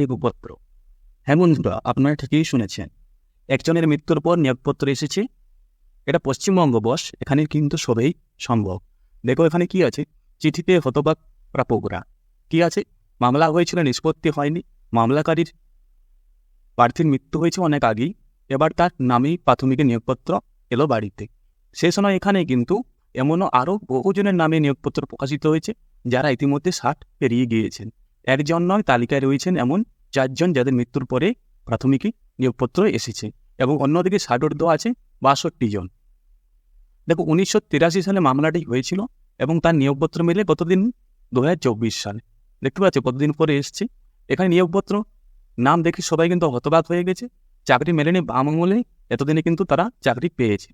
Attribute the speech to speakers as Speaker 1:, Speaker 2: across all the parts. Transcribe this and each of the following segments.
Speaker 1: নিয়োগপত্র হ্যাঁ বন্ধুরা, আপনারা ঠিকই শুনেছেন। একজনের মৃত্যুর পর নিয়োগপত্র এসেছে। এটা পশ্চিমবঙ্গ, বস। এখানে কিন্তু সবেই সম্ভব। দেখো এখানে কি আছে? চিঠিতে হতবাক প্রাপকরা। কি আছে? মামলা হয়েছিল, নিষ্পত্তি হয়নি। মামলাকারীর প্রার্থীর মৃত্যু হয়েছে অনেক আগেই। এবার তার নামেই প্রাথমিক নিয়োগপত্র এলো বাড়িতে। সে সময় এখানে কিন্তু এমনও আরও বহুজনের নামে নিয়োগপত্র প্রকাশিত হয়েছে, যারা ইতিমধ্যে ষাট পেরিয়ে গিয়েছেন। একজন নয় তালিকায় রয়েছেন এমন চারজন যাদের মৃত্যুর পরে প্রাথমিক নিয়োগপত্র এসেছে এবং অন্যদিকে ষাটোর্ধ আছে বাষট্টি জন। দেখো, উনিশশো তিরাশি সালে মামলাটি হয়েছিল এবং তার নিয়োগপত্র মেলে কতদিন? দু হাজার চব্বিশ সালে। দেখতে পাচ্ছ কতদিন পরে এসছে। এখানে নিয়োগপত্র, নাম দেখে সবাই কিন্তু হতবাক হয়ে গেছে। চাকরি মেলেনি বাম আঙুলে, এতদিনে কিন্তু তারা চাকরি পেয়েছে।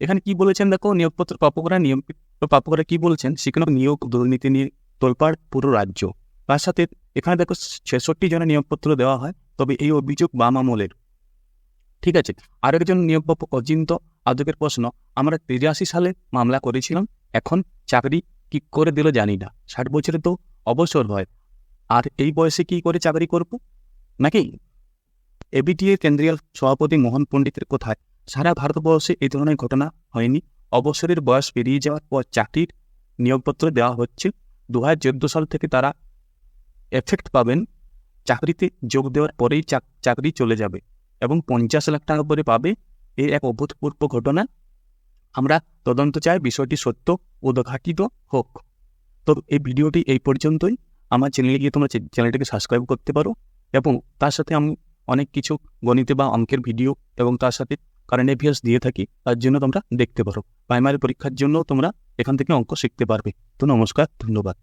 Speaker 1: এখানে কি বলেছেন দেখো, নিয়োগপত্র প্রাপকরা নিয়োগ প্রাপকরা কি বলছেন? সেখানে নিয়োগ দুর্নীতি নিয়ে তোলপাড় পুরো রাজ্য। তার সাথে এখানে দেখো ছেষট্টি জনের নিয়োগপত্র দেওয়া হয়, তবে এই অভিযোগ বাম আমলের। ঠিক আছে? আরেকজন নিয়োগপ্রাপক অচিন্ত আদকের প্রশ্ন, আমরা তিরাশি সালে মামলা করেছিলাম, এখন চাকরি কি করে দিল জানি না। ষাট বছরে তো অবসর হয়। আর এই বয়সে কি করে চাকরি করব? নাকি? এবিটিএ কেন্দ্রীয় সভাপতি মোহন পণ্ডিতের কথায়, সারা ভারতবর্ষে এই ধরনের ঘটনা হয়নি। অবসরের বয়স পেরিয়ে যাওয়ার পর চাকরির নিয়োগপত্র দেওয়া হচ্ছে। দু হাজার চোদ্দ সাল থেকে তারা এফেক্ট পাবেন। চাকরিতে যোগ দেওয়ার পরেই চাকরি চলে যাবে এবং পঞ্চাশ লাখ টাকা করে পাবে। এই এক অভূতপূর্ব ঘটনা। আমরা তদন্ত চাই, বিষয়টি সত্য, উদ্ঘাটিত হোক। তো এই ভিডিওটি এই পর্যন্তই। আমার চ্যানেলে গিয়ে তোমরা চ্যানেলটিকে সাবস্ক্রাইব করতে পারো এবং তার সাথে আমি অনেক কিছু গণিতে বা অঙ্কের ভিডিও এবং তার সাথে কারেন্ট অ্যাফেয়ার্স দিয়ে থাকি, তার জন্য তোমরা দেখতে পারো। প্রাইমারি পরীক্ষার জন্য তোমরা এখান থেকে অঙ্ক শিখতে পারবে। তো নমস্কার, ধন্যবাদ।